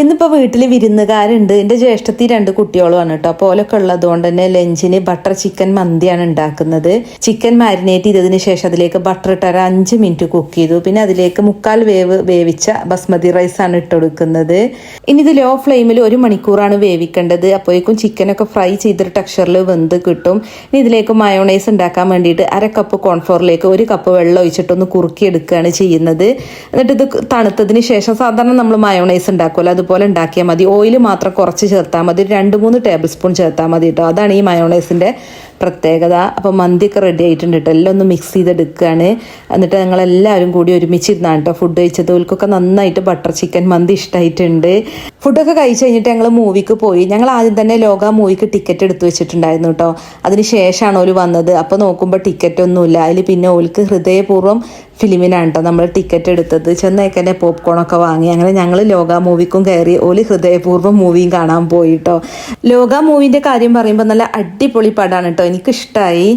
ഇന്നിപ്പോൾ വീട്ടിൽ വിരുന്നുകാരുണ്ട്. എന്റെ ജ്യേഷ്ഠത്തി രണ്ട് കുട്ടികളുമാണ് കേട്ടോ. അപ്പോൾ ഓലൊക്കെ ഉള്ളതുകൊണ്ട് തന്നെ ലഞ്ചിന് ബട്ടർ ചിക്കൻ മന്തിയാണ് ഉണ്ടാക്കുന്നത്. ചിക്കൻ മാരിനേറ്റ് ചെയ്തതിന് ശേഷം അതിലേക്ക് ബട്ടർ ഇട്ട് ഒരു അഞ്ച് മിനിറ്റ് കുക്ക് ചെയ്തു. പിന്നെ അതിലേക്ക് മുക്കാൽ വേവ് വേവിച്ച ബസ്മതി റൈസാണ് ഇട്ട് കൊടുക്കുന്നത്. ഇനി ഇത് ലോ ഫ്ലെയിമിൽ ഒരു മണിക്കൂറാണ് വേവിക്കേണ്ടത്. അപ്പോഴേക്കും ചിക്കനൊക്കെ ഫ്രൈ ചെയ്തൊരു ടെക്സ്ചറിൽ വെന്ത് കിട്ടും. ഇനി ഇതിലേക്ക് മയോണൈസ് ഉണ്ടാക്കാൻ വേണ്ടിയിട്ട് അര കപ്പ് കോൺഫ്ലോറിലേക്ക് ഒരു കപ്പ് വെള്ളം ഒഴിച്ചിട്ടൊന്ന് കുറുക്കി എടുക്കുകയാണ് ചെയ്യുന്നത്. എന്നിട്ട് ഇത് തണുത്തതിന് ശേഷം സാധാരണ നമ്മൾ മയോണൈസ് ഉണ്ടാക്കുമല്ലോ അതുപോലെ ഉണ്ടാക്കിയാൽ മതി. ഓയിൽ മാത്രം കുറച്ച് ചേർത്താൽ മതി. രണ്ട് മൂന്ന് ടേബിൾ സ്പൂൺ ചേർത്താൽ മതി കേട്ടോ അതാണ് ഈ മയോണൈസിന്റെ പ്രത്യേകത. അപ്പോൾ മന്തിയൊക്കെ റെഡി ആയിട്ടുണ്ട് കേട്ടോ എല്ലാം ഒന്ന് മിക്സ് ചെയ്തെടുക്കുകയാണ് എന്നിട്ട് ഞങ്ങളെല്ലാവരും കൂടി ഒരുമിച്ചിരുന്നാണ് കേട്ടോ ഫുഡ് കഴിച്ചത്. ഓൽക്കൊക്കെ നന്നായിട്ട് ബട്ടർ ചിക്കൻ മന്തി ഇഷ്ടമായിട്ടുണ്ട് ഫുഡൊക്കെ കഴിച്ച് കഴിഞ്ഞിട്ട് ഞങ്ങൾ മൂവിക്ക് പോയി. ഞങ്ങൾ ആദ്യം തന്നെ ലോക മൂവിക്ക് ടിക്കറ്റ് എടുത്തു വെച്ചിട്ടുണ്ടായിരുന്നു കേട്ടോ അതിന് ശേഷമാണ് ഓൽ വന്നത്. അപ്പോൾ നോക്കുമ്പോൾ ടിക്കറ്റ് ഒന്നുമില്ല. അതിൽ പിന്നെ ഓൽക്ക് ഹൃദയപൂർവം ഫിലിമിനാണ് കേട്ടോ നമ്മൾ ടിക്കറ്റ് എടുത്തത്. ചെന്നേക്കന്നെ പോപ്കോണൊക്കെ വാങ്ങി. അങ്ങനെ ഞങ്ങൾ ലോക മൂവിക്കും കയറി ഓൽ ഹൃദയപൂർവം മൂവിയും കാണാൻ പോയി കേട്ടോ ലോക മൂവിന്റെ കാര്യം പറയുമ്പോൾ നല്ല അടിപൊളി പടമാണ് കേട്ടോ എനിക്കിഷ്ടമായി